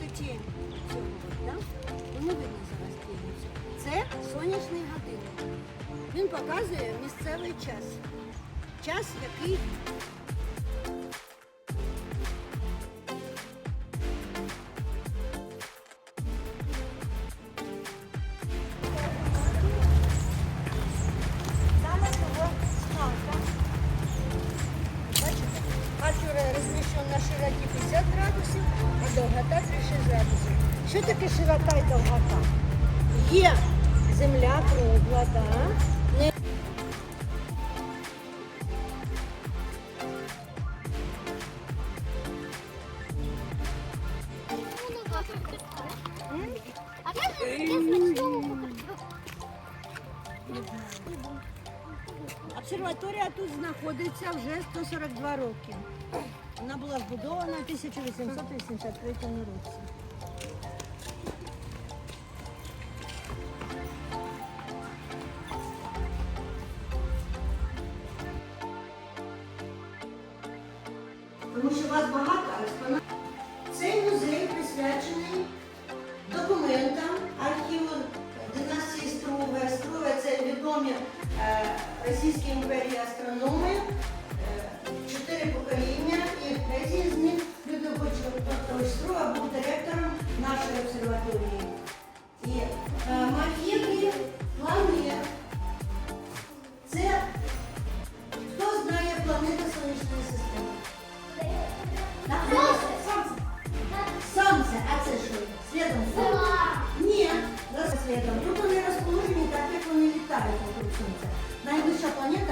тут побачите цього, да? Ну, видно зараз тіні. Це сонячний годинник. Він показує місцевий час. Час, який Що таке широта і довгота? Є земля кругла, да? Не... Обсерваторія тут знаходиться вже 142 роки. Вона була збудована в 1883 році. Тому що вас багато експонатів. Цей музей присвячений документам архіву династії Струве. Струве це відомі е, Російській імперії астрономи, е, чотири покоління, і третій з них Людвиг Струва Струве був директором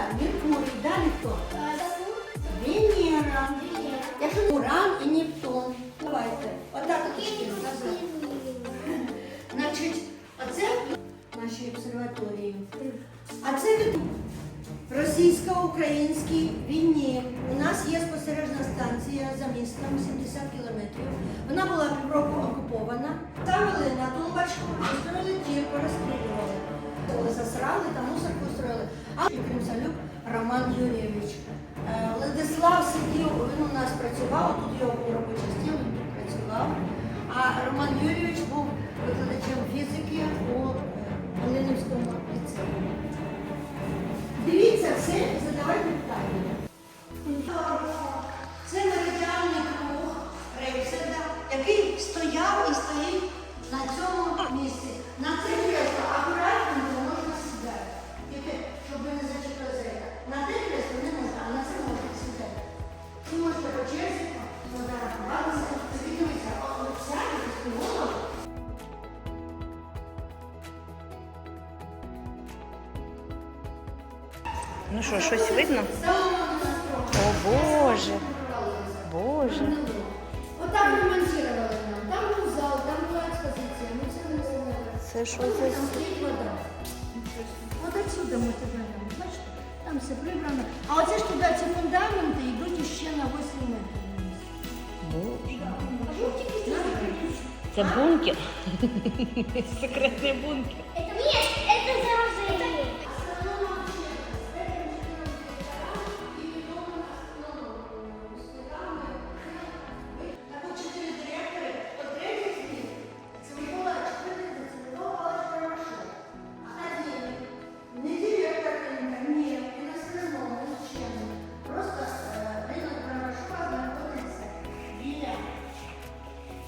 Планета Меркурій, далі хто? Венера. Якщо Уран і Нептун. Давайте. Отак трішки назад. Значить, оце наші обсерваторії. А це від російсько-українській війні. У нас є спостережна станція за містом 70 кілометрів. Вона була півроку окупована. Ставили на тумбочку, устроїли тірку, розстрілювали. Засрали, там мусорку устроїли. А Кримсалюк Роман Юрійович. Е, Владислав сидів, він у нас працював, тут його був робочий стіл, він тут працював. А Роман Юрійович був викладачем фізики у е, ліцеї. Дивіться все і задавайте питання. Це меридіальний круг Рейхсена, який стояв і стоїть на цьому місці. На це Ну що, щось видно? О Боже. Боже. Вот там ремонтировали нам. Там был зал, там была экспозиция. Мы все не знаем. Це що за Там стоїть вода. От отсюда ми тебе беремо. Бачите? Там все прибрано. А оце ж туди ці фундаменти йдуть іще на 8 метрів. Боже. А жовтики Це бункер. Секретний бункер.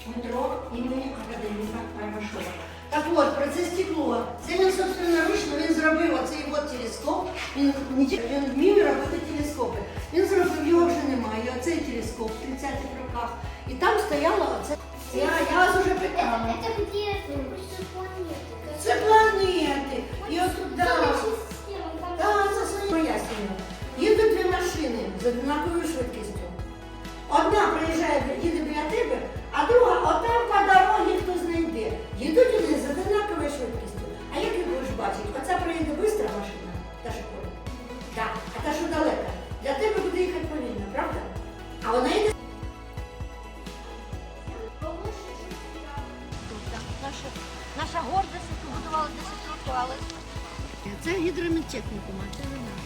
Метро імені академіка Ромашова. Так от, про це стекло. Це він собственноручно він зробив оцей от телескоп. Він, він вмів робити телескопи. Він зробив, його вже немає. Оцей телескоп в 30-х роках. І там стояло оце. Я, я вас уже питала. Це, планета? Це планети. Вона йде. Наша, наша гордість, яку будували 10 років, але це гідромедтехнікум, а це не наш.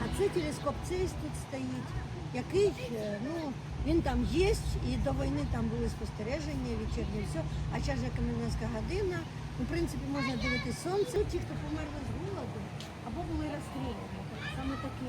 А Оце телескоп цей тут стоїть, який, е, ну, він там є, і до війни там були спостереження, вечірні, все. А зараз же комендантська година. Ну, в принципі, можна дивитися сонце. Ті, хто померли з голоду, або були розстріляні. Саме такі.